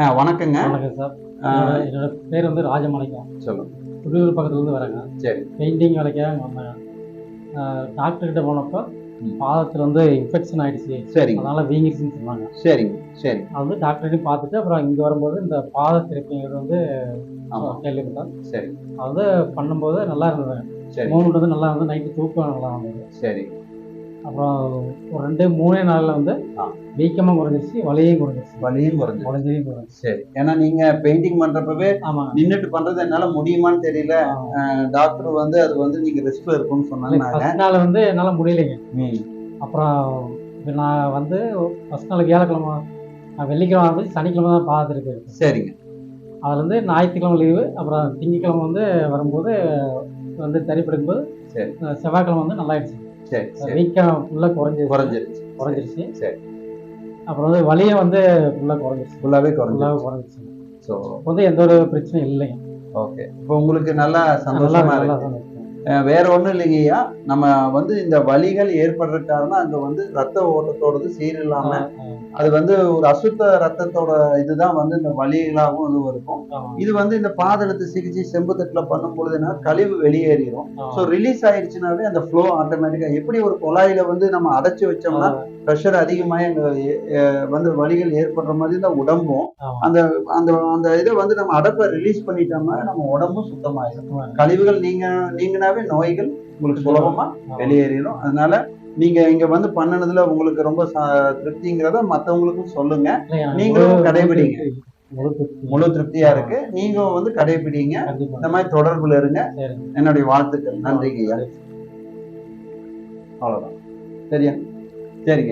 ஆ, வணக்கங்க. வணக்கம் சார். என்னோட- பேர் வந்து ராஜமாணிக்கம் சொல்லுங்க. புலியூர் பக்கத்துலேருந்து வரேங்க. சரி. பெயிண்டிங் வேலைக்காக வந்தேன். டாக்டர் கிட்ட போனப்போ. பாதத்தில் வந்து இன்ஃபெக்ஷன் ஆயிடுச்சு. சரிங்க. அதனால வீங்கிடுச்சுன்னு சொன்னாங்க. சரிங்க. சரி. அது வந்து டாக்டர்கிட்டையும் பார்த்துட்டு அப்புறம் இங்கே வரும்போது இந்த பாத திருப்பிங்கிறது வந்து கேள்விப்பட்டேன் சரி. அது பண்ணும்போது நல்லா இருந்தது சரி. மூணு வந்து நல்லா வந்து நைட்டு தூக்கம் நல்லா வந்தது. சரி. அப்புறம் ஒரு ரெண்டு மூணே நாளில் வந்து ஆ. வீக்கமும் குறைஞ்சிருச்சு வலியும் குறைஞ்சிருச்சு. வலியும் குறைஞ்சு குறைஞ்சதையும் குறைஞ்சிருச்சு. சரி. ஏன்னா நீங்க பெயிண்டிங் பண்றப்பவே ஆமாங்க நின்னுட்டு பண்றது என்னால முடியுமான்னு தெரியல. டாக்டர் வந்து அது வந்து நீங்க ரெஸ்ட்ல இருக்கும்னு சொன்னாங்க ஃபர்ஸ்ட் நாள் வந்து என்னால் முடியலைங்க. ம், அப்புறம் இப்ப நான் வந்து ஃபஸ்ட் நாள் வியாழக்கிழமை நான் வெள்ளிக்கிழமை வந்து சனிக்கிழமை தான் பார்த்துருக்கு. சரிங்க. அதில் வந்து ஞாயிற்றுக்கிழமை லீவு அப்புறம் திங்கக்கிழமை வந்து வரும்போது வந்து தறிப்படுக்கும்போது சரி. அஹ் செவ்வாய்க்கிழமை வந்து நல்லா ஆயிடுச்சு சரி வீக்கம் ஃபுல்லாக குறைஞ்சி குறைஞ்சிருச்சு. குறைஞ்சிருச்சு. சரி. அப்புறம் வந்து வலியை வந்து ஃபுல்லாக குறைஞ்சிருச்சு. ஃபுல்லாவே குறைஞ்சிருச்சு. ஃபுல்லாக குறைஞ்சிருச்சு. ஸோ வந்து எந்த ஒரு பிரச்சனையும் இல்லைங்க. ஓகே இப்போ உங்களுக்கு நல்லா சந்தோஷமா இருக்கு. வேற ஒண்ணும் இல்லைங்கய்யா. நம்ம வந்து இந்த வலிகள் ஏற்படுற காரணம் அங்க வந்து ரத்த ஓட்டத்தோடது சீரில்லாம அது வந்து ஒரு அசுத்த ரத்தத்தோட இதுதான் வந்து இந்த வலிகளாகவும் இதுவும் இருக்கும். இது வந்து இந்த பாதளத்து சிகிச்சை செம்பு தட்டுல பண்ணும் பொழுதுனா கழிவு வெளியேறிடும். ஸோ ரிலீஸ் ஆயிடுச்சுனாவே அந்த ஃப்ளோ ஆட்டோமேட்டிக்கா எப்படி ஒரு குழாயில வந்து நம்ம அடைச்சு வச்சோம்னா ப்ரெஷர் அதிகமாகி வந்து வலிகள் ஏற்படுற மாதிரி தான் உடம்பும். அந்த அந்த அந்த இதை வந்து நம்ம அடப்பை ரிலீஸ் பண்ணிட்டோம்னா நம்ம உடம்பும் சுத்தமாயிடும். கழிவுகள் நீங்க நீங்கினாவே நோய்கள் உங்களுக்கு சுலபமா ஆமா. வெளியேறிடும். அதனால நீங்க இங்க வந்து பண்ணனதுல உங்களுக்கு ரொம்ப திருப்திங்கிறத மத்தவங்களுக்கும் சொல்லுங்க. நீங்களும் கடைபிடிங்க. முழு திருப்தி. முழு திருப்தியா இருக்கு. நீங்க வந்து கடைபிடிங்க. இந்த மாதிரி தொடர்புல இருங்க. என்னுடைய வாழ்த்துக்கள். நன்றிங்க ஐயா அவ்வளவுதான். சரியா? சரிங்க.